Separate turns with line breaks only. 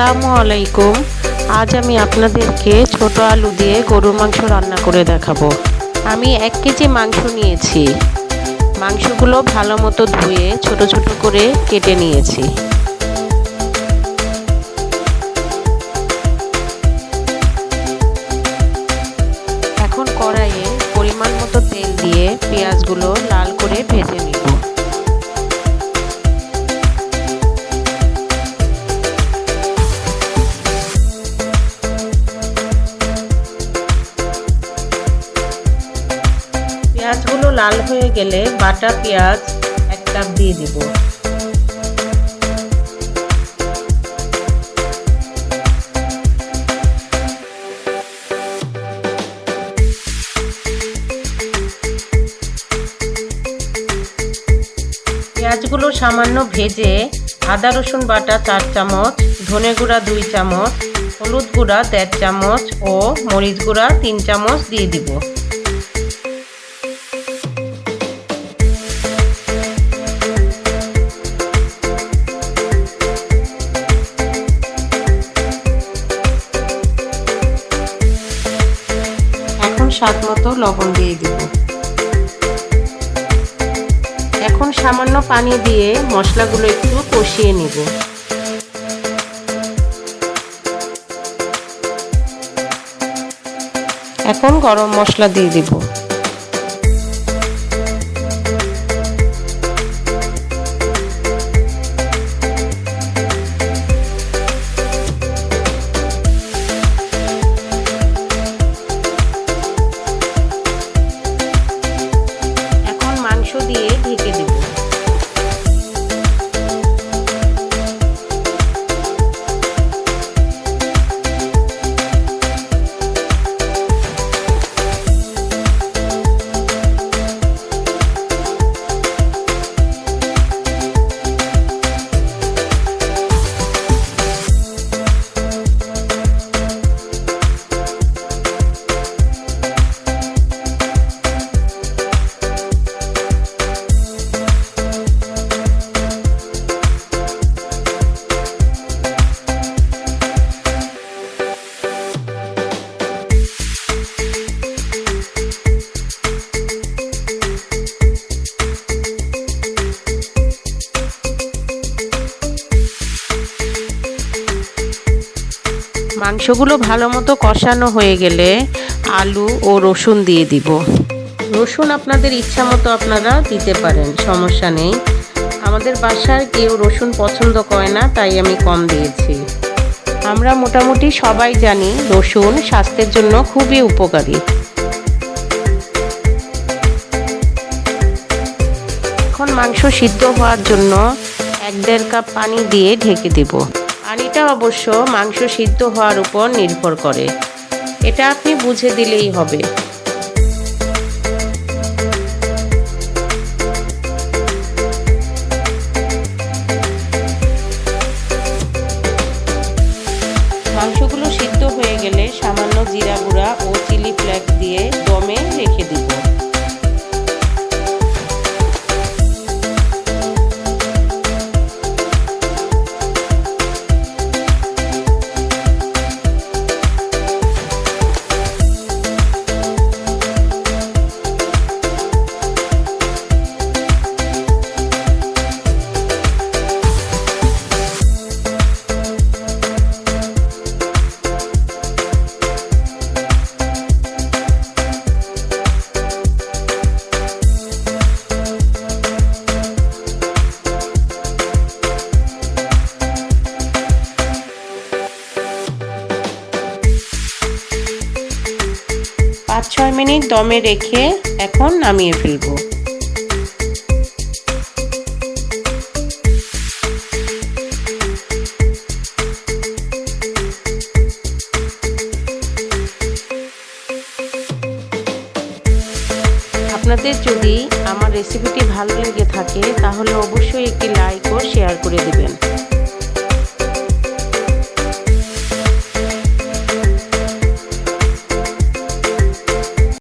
আসসালামু আলাইকুম। আজ আমি আপনাদেরকে ছোট আলু দিয়ে গরুর মাংস রান্না করে দেখাবো। আমি এক কেজি মাংস নিয়েছি। মাংসগুলো ভালো মতো ধুয়ে ছোট ছোট করে কেটে নিয়েছি। এখন কড়াইয়ে পরিমাণ মতো তেল দিয়ে পেঁয়াজগুলো লাল লাল হয়ে গেলে বাটা পেঁয়াজ এক কাপ দিয়ে দিব। পেঁয়াজগুলো সামান্য ভেজে আদা, রসুন বাটা চার চামচ, ধনে গুঁড়া দুই চামচ, হলুদ গুঁড়া দেড় চামচ ও মরিচ গুঁড়া তিন চামচ দিয়ে দিব। স্বাদ মতো লবণ দিয়ে দিব। এখন সামান্য পানি দিয়ে মশলাগুলো একটু কষিয়ে নিব। এখন গরম মশলা দিয়ে দিব। দিয়ে ঢেকে দিব। মাংসগুলো ভালো মতো কষানো হয়ে গেলে আলু ও রসুন দিয়ে দিব। রসুন আপনাদের ইচ্ছা মতো আপনারা দিতে পারেন, সমস্যা নেই। আমাদের বাসার কেউ রসুন পছন্দ করে না, তাই আমি কম দিয়েছি। আমরা মোটামুটি সবাই জানি রসুন স্বাস্থ্যের জন্য খুবই উপকারী। এখন মাংস সিদ্ধ হওয়ার জন্য এক দেড় কাপ পানি দিয়ে ঢেকে দেব। পানিটা অবশ্য মাংস সিদ্ধ হওয়ার উপর নির্ভর করে। এটা আপনি বুঝে দিলেই হবে। মিনিট দমে রেখে এখন নামিয়ে ফেলব। আপনাদের যদি আমার রেসিপিটি ভালো লেগে থাকে, তাহলে অবশ্যই একটি লাইক ও শেয়ার করে দেবেন।